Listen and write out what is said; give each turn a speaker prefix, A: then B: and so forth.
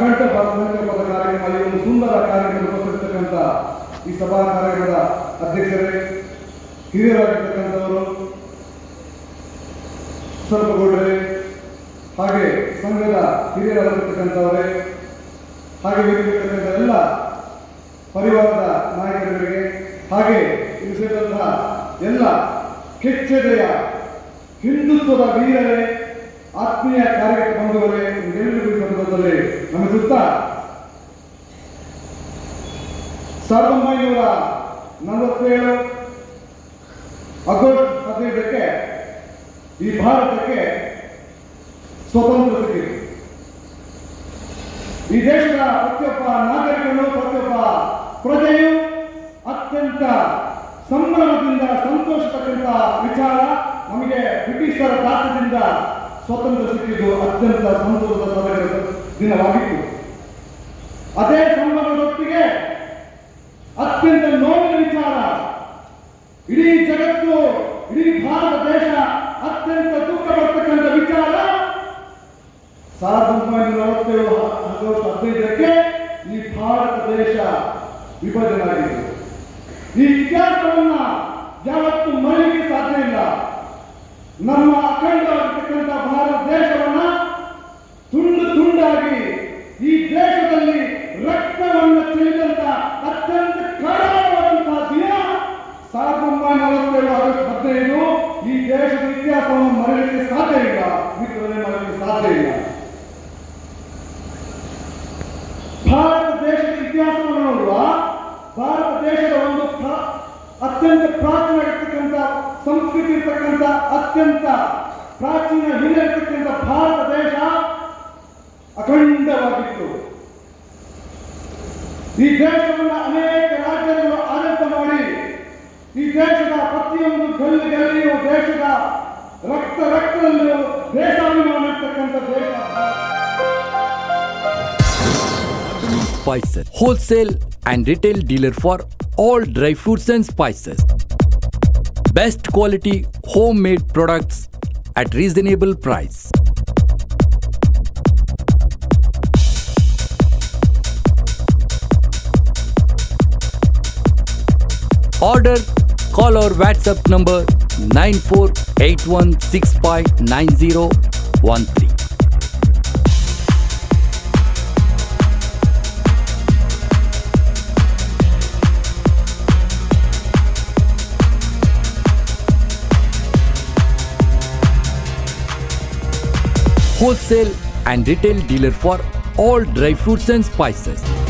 A: ಅಖಂಡ
B: ಸಂಕಲ್ಪದ ಕಾರ್ಯಕ್ರಮ ಈ ಒಂದು ಸುಂದರ ಕಾರ್ಯಕ್ರಮ ರೂಪಿಸಿರ್ತಕ್ಕಂಥ ಈ ಸಭಾ ಕಾರ್ಯಕ್ರಮದ ಅಧ್ಯಕ್ಷರೇ, ಹಿರಿಯರಾಗಿರ್ತಕ್ಕಂಥವರು, ಸ್ವಲ್ಪಗೌಡರೇ, ಹಾಗೆ ಸಂಘದ ಹಿರಿಯರಾಗಿರ್ತಕ್ಕಂಥವರೇ, ಹಾಗೆ ಇರತಕ್ಕಂಥ ಎಲ್ಲ ಪರಿವಾರದ ನಾಯಕರಿಗೆ ಹಾಗೆ ಇರಿಸಿದಂತಹ ಎಲ್ಲ ಕೆಚ್ಚೆದೆಯ ಹಿಂದುತ್ವದ ವೀರರೇ, ಆತ್ಮೀಯ ಕಾರ್ಯಕ್ರಮ ನಮಿಸುತ್ತಾ ಸಾವಿರದ ಒಂಬೈನೂರ ನಲವತ್ತೇಳು ಆಗಸ್ಟ್ ಹದಿನೈದಕ್ಕೆ ಈ ಭಾರತಕ್ಕೆ ಸ್ವತಂತ್ರ ಸಿಕ್ಕಿತು ಈ ದೇಶದ ಪ್ರತಿಯೊಬ್ಬ ನಾಗರಿಕನು ಪ್ರತಿಯೊಬ್ಬ ಪ್ರಜೆಯು ಅತ್ಯಂತ ಸಂಭ್ರಮದಿಂದ ಸಂತೋಷತಕ್ಕಂಥ ವಿಚಾರ ನಮಗೆ ಬ್ರಿಟಿಷರ ದಾಸದಿಂದ ಸ್ವತಂತ್ರ ಸಿಕ್ಕಿದ್ದು ಅತ್ಯಂತ ಸಂತೋಷದ ಸಭೆಯ ದಿನವಾಗಿತ್ತು. ಅದೇ ಸಂಬಂಧದೊಟ್ಟಿಗೆ ಅತ್ಯಂತ ನೋವಿನ ವಿಚಾರ. ಇಡೀ ಜಗತ್ತು, ಇಡೀ ಭಾರತ ದೇಶ ಅತ್ಯಂತ ದುಃಖ ಪಡ್ತಕ್ಕಂಥ ವಿಚಾರ ಸಾವಿರದ ಒಂಬೈನೂರ ನಲವತ್ತೇಳು ಹದಿನೈದಕ್ಕೆ ಈ ಭಾರತ ದೇಶ ವಿಭಜನೆಯಾಗಿದೆ. ಈ ಇತಿಹಾಸವನ್ನ ಯಾವತ್ತೂ ಮರೆಯಲಿಕ್ಕೆ ಸಾಧ್ಯ ಇಲ್ಲ. ನಮ್ಮ ಅಖಂಡವಾಗಿರ್ತಕ್ಕಂಥ ಭಾರತ ದೇಶವನ್ನ ತುಂಡು ತುಂಡಾಗಿ ಈ ದೇಶದಲ್ಲಿ ರಕ್ತವನ್ನು ಚೆಲ್ಲಿದಂತ ಅತ್ಯಂತ ಕರಾಳವಾದಂತಹ ದಿನ ಸಾವಿರದ ಒಂಬೈನೂರ ನಲವತ್ತೇಳು ಆಗಸ್ಟ್ ಹದಿನೈದು ಈ ದೇಶದ ಇತಿಹಾಸವನ್ನು ಮರೆಯಲಿಕ್ಕೆ ಸಾಧ್ಯ ಇಲ್ಲ. ಮಿತ್ರರೇ ಮಾಡಲಿಕ್ಕೆ ಸಾಧ್ಯ ಇಲ್ಲ. ಭಾರತ ದೇಶದ ಇತಿಹಾಸವನ್ನು ನೋಡುವ. ಭಾರತ ದೇಶದ ಒಂದು ಅತ್ಯಂತ ಪ್ರಾಚೀನ ಇರ್ತಕ್ಕಂಥ, ಸಂಸ್ಕೃತಿ ಇರ್ತಕ್ಕಂಥ, ಅತ್ಯಂತ ಪ್ರಾಚೀನ, ಹಿರಿಯ ಇರ್ತಕ್ಕಂಥ ಭಾರತ ದೇಶ ಅಖಂಡವಾಗಿತ್ತು. ಈ ದೇಶವನ್ನು ಪ್ರತಿಯೊಂದು ಗಲ್ಲಿ ಗಲ್ಲಿಯು ದೇಶದ ರಕ್ತ ರಕ್ತದಲ್ಲೂ ದೇಶಾಭಿಮಾನ ಇರ್ತಕ್ಕಂಥ ದೇಶ
C: spices wholesale and retail dealer for all dry fruits and spices best quality homemade products at reasonable price order call our whatsapp number 9481659013 wholesale and retail dealer for all dry fruits and spices.